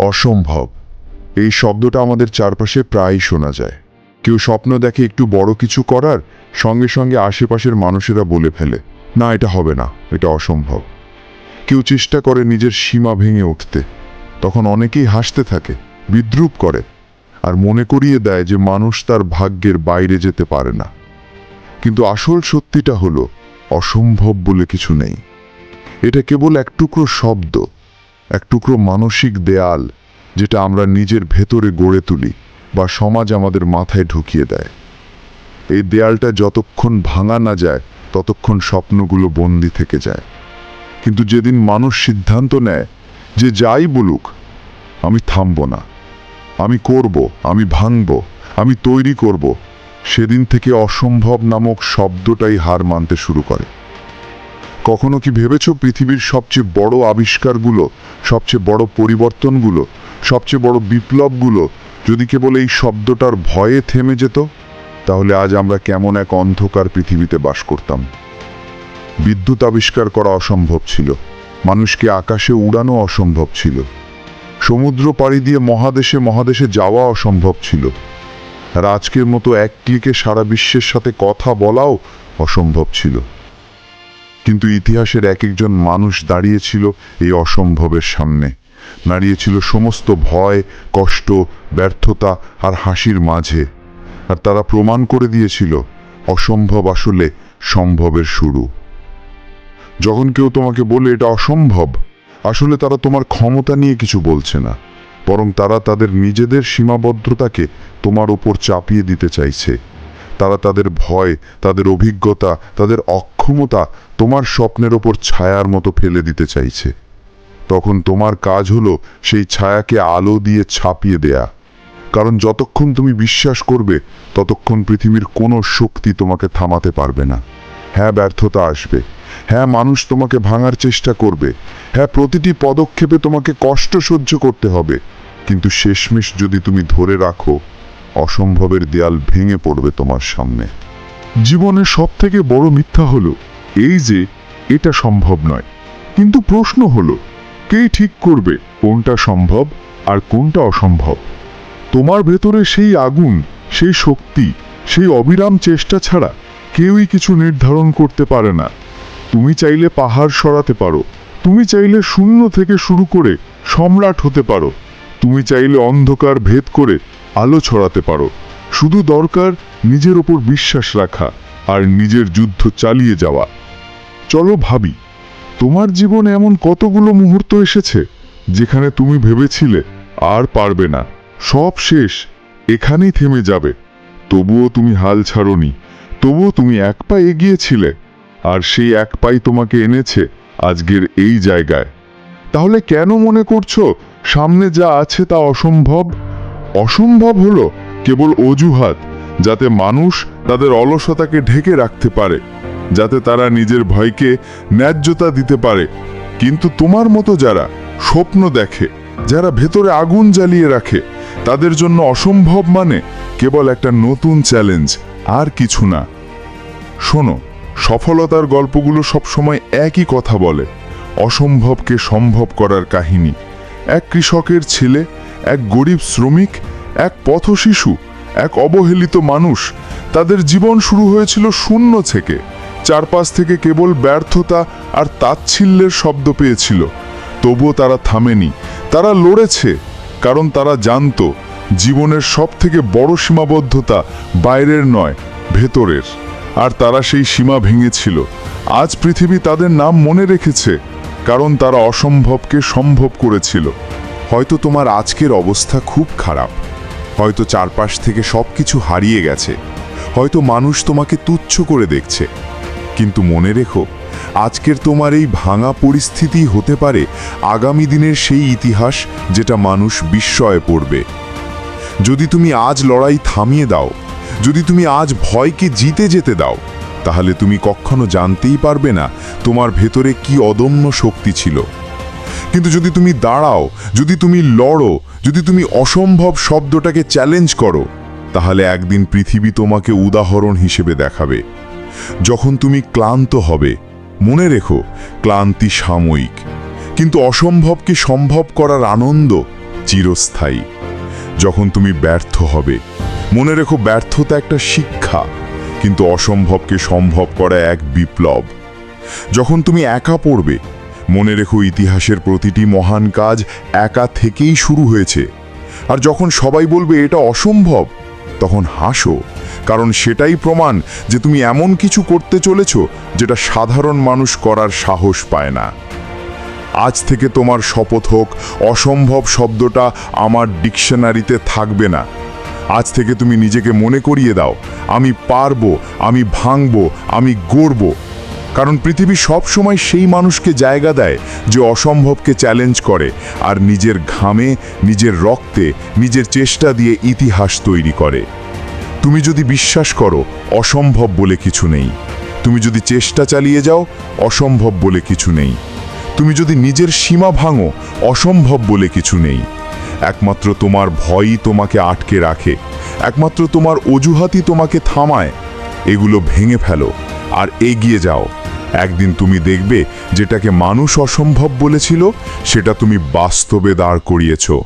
অসম্ভব। এই শব্দটা আমাদের চারপাশে প্রায়ই শোনা যায়। কেউ স্বপ্ন দেখে একটু বড় কিছু করার সঙ্গে সঙ্গে আশেপাশের মানুষেরা বলে ফেলে, না, এটা হবে না, এটা অসম্ভব। কেউ চেষ্টা করে নিজের সীমা ভেঙে উঠতে। তখন অনেকেই হাসতে থাকে, বিদ্রুপ করে আর মনে করিয়ে দেয় যে মানুষ তার ভাগ্যের বাইরে যেতে পারে না। কিন্তু আসল সত্যিটা হলো, অসম্ভব বলে কিছু নেই। এটা কেবল এক টুকরো শব্দ। এক টুকরো মানসিক দেয়াল যেটা আমরা নিজের ভেতরে গড়ে তুলি বা সমাজ আমাদের মাথায় ঢুকিয়ে দেয়। এই দেয়ালটা যতক্ষণ ভাঙা না যায়, ততক্ষণ স্বপ্নগুলো বন্দি থেকে যায়। কিন্তু যেদিন মানুষ সিদ্ধান্ত নেয় যে যাই বলুক, আমি থামব না। আমি করব, আমি ভাঙব, আমি তৈরি করব, সেদিন থেকে অসম্ভব নামক শব্দটাই হার মানতে শুরু করে। কখনো কি ভেবেছ পৃথিবীর সবচেয়ে বড় আবিষ্কারগুলো, সবচেয়ে বড় পরিবর্তনগুলো, সবচেয়ে বড় বিপ্লবগুলো যদি কেবল এই শব্দটার ভয়ে থেমে যেত? তাহলে আজ আমরা কেমন এক অন্ধকার পৃথিবীতে বাস করতাম। বিদ্যুৎ আবিষ্কার করা অসম্ভব ছিল। মানুষকে আকাশে উড়ানো অসম্ভব ছিল। সমুদ্র পাড়ি দিয়ে মহাদেশে মহাদেশে যাওয়া অসম্ভব ছিল। আর আজকের মতো এক ক্লিকে সারা বিশ্বের সাথে কথা বলাও অসম্ভব ছিল। কিন্তু ইতিহাসের এক একজন মানুষ দাঁড়িয়েছিল এই অসম্ভবের সামনে। দাঁড়িয়েছিল সমস্ত ভয়, কষ্ট, ব্যর্থতা আর হাসির মাঝে। আর তারা প্রমাণ করে দিয়েছিল, অসম্ভব আসলে সম্ভবের শুরু। যখন কেউ তোমাকে বলে এটা অসম্ভব, আসলে তারা তোমার ক্ষমতা নিয়ে কিছু বলছে না, বরং তারা তাদের নিজেদের সীমাবদ্ধতাকে তোমার ওপর চাপিয়ে দিতে চাইছে। তারা তাদের ভয়, তাদের অভিজ্ঞতা, তাদের অক্ষমতা তোমার স্বপ্নের ওপর ছায়ার মতো ফেলে দিতে চাইছে। তখন তোমার কাজ হলো সেই ছায়াকে আলো দিয়ে ছাপিয়ে দেয়া। কারণ যতক্ষণ তুমি বিশ্বাস করবে, ততক্ষণ পৃথিবীর কোনো শক্তি তোমাকে থামাতে পারবে না। হ্যাঁ ব্যর্থতা আসবে। হ্যাঁ মানুষ তোমাকে ভাঙার চেষ্টা করবে। হ্যাঁ প্রতিটি পদক্ষেপে তোমাকে কষ্ট সহ্য করতে হবে। কিন্তু শেষমেশ যদি তুমি ধরে রাখো, অসম্ভবের দেয়াল ভেঙে পড়বে তোমার সামনে। জীবনের সব থেকে বড় মিথ্যা হলো এই যে এটা সম্ভব নয়। কিন্তু প্রশ্ন হলো, কে ঠিক করবে কোনটা সম্ভব আর কোনটা অসম্ভব? তোমার ভেতরে সেই আগুন, সেই শক্তি, সেই অবিরাম চেষ্টা ছাড়া কেউই কিছু নির্ধারণ করতে পারে না। তুমি চাইলে পাহাড় সরাতে পারো, তুমি চাইলে শূন্য থেকে শুরু করে সম্রাট হতে পারো, তুমি চাইলে অন্ধকার ভেদ করে আলো ছড়াতে পারো। শুধু দরকার নিজের ওপর বিশ্বাস রাখা আর নিজের যুদ্ধ চালিয়ে যাওয়া। চলো ভাবি, তোমার জীবনে এমন কতগুলো মুহূর্ত এসেছে যেখানে তুমি ভেবেছিলে আর পারবে না? সব শেষ, এখানেই থেমে যাবে। তবুও তুমি হাল ছাড়নি, তবুও তুমি এক পা এগিয়েছিলে, আর সেই এক পাই তোমাকে এনেছে আজকের এই জায়গায়। তাহলে কেন মনে করছ সামনে যা আছে তা অসম্ভব? অসম্ভব হলো কেবল অজুহাত, যাতে মানুষ তাদের অলসতাকে ঢেকে রাখতে পারে, যাতে তারা নিজের ভয়কে ন্যায্যতা দিতে পারে। কিন্তু তোমার মতো যারা স্বপ্ন দেখে, যারা ভেতরে আগুন জ্বালিয়ে রাখে, তাদের জন্য অসম্ভব মানে কেবল একটা নতুন চ্যালেঞ্জ, আর কিছু না। শোনো, সফলতার গল্পগুলো সবসময় একই কথা বলে, অসম্ভবকে সম্ভব করার কাহিনী। এক কৃষকের ছেলে, এক গরিব শ্রমিক এক পথশিশু, এক অবহেলিত মানুষ। তাদের জীবন শুরু হয়েছিল শূন্য থেকে। চারপাশ থেকে কেবল ব্যর্থতা আর তাচ্ছিল্যের শব্দ পেয়েছিল। তবুও তারা থামেনি। তারা লড়েছে, কারণ তারা জানতো, জীবনের সব থেকে বড় সীমাবদ্ধতা বাইরের নয়, ভেতরের। আর তারা সেই সীমা ভেঙেছিল। আজ পৃথিবী তাদের নাম মনে রেখেছে, কারণ তারা অসম্ভবকে সম্ভব করেছিল। হয়তো তোমার আজকের অবস্থা খুব খারাপ। হয়তো চারপাশ থেকে সব কিছু হারিয়ে গেছে। হয়তো মানুষ তোমাকে তুচ্ছ করে দেখছে। কিন্তু মনে রেখো, আজকের তোমার এই ভাঙা পরিস্থিতি হতে পারে আগামী দিনের সেই ইতিহাস যেটা মানুষ বিস্ময়ে পড়বে। যদি তুমি আজ লড়াই থামিয়ে দাও, যদি তুমি আজ ভয়কে জিতে যেতে দাও, তাহলে তুমি কখনো জানতেই পারবে না তোমার ভেতরে কি অদম্য শক্তি ছিল। কিন্তু যদি তুমি দাঁড়াও, যদি তুমি লড়ো, যদি তুমি অসম্ভব শব্দটাকে চ্যালেঞ্জ করো, তাহলে একদিন পৃথিবী তোমাকে উদাহরণ হিসেবে দেখাবে। যখন তুমি ক্লান্ত হবে, মনে রেখো, ক্লান্তি সাময়িক। কিন্তু অসম্ভবকে সম্ভব করার আনন্দ চিরস্থায়ী। যখন তুমি ব্যর্থ হবে, মনে রেখো ব্যর্থতা একটা শিক্ষা, কিন্তু অসম্ভবকে সম্ভব করা এক বিপ্লব। যখন তুমি একা পড়বে মনে রেখো ইতিহাসের প্রতিটি মহান কাজ একা থেকেই শুরু হয়েছে। আর যখন সবাই বলবে এটা অসম্ভব, তখন হাসো, কারণ সেটাই প্রমাণ যে তুমি এমন কিছু করতে চলেছ যেটা সাধারণ মানুষ করার সাহস পায় না। আজ থেকে তোমার শপথ হোক, অসম্ভব শব্দটা আমার ডিকশনারিতে থাকবে না। আজ থেকে তুমি নিজেকে মনে করিয়ে দাও, আমি পারব, আমি ভাঙবো, আমি গড়ব। কারণ পৃথিবী সব সময় সেই মানুষকে জায়গা দেয় যে অসম্ভবকে চ্যালেঞ্জ করে আর নিজের ঘামে, নিজের রক্তে, নিজের চেষ্টা দিয়ে ইতিহাস তৈরি করে। তুমি যদি বিশ্বাস করো, অসম্ভব বলে কিছু নেই। তুমি যদি চেষ্টা চালিয়ে যাও, অসম্ভব বলে কিছু নেই। তুমি যদি নিজের সীমা ভাঙো, অসম্ভব বলে কিছু নেই। একমাত্র তোমার ভয়ই তোমাকে আটকে রাখে। একমাত্র তোমার অজুহাতই তোমাকে থামায়। এগুলো ভেঙে ফেলো আর এগিয়ে যাও। একদিন তুমি দেখবে যেটাকে মানুষ অসম্ভব বলেছিল সেটা তুমি বাস্তবে দাঁড় করিয়েছো।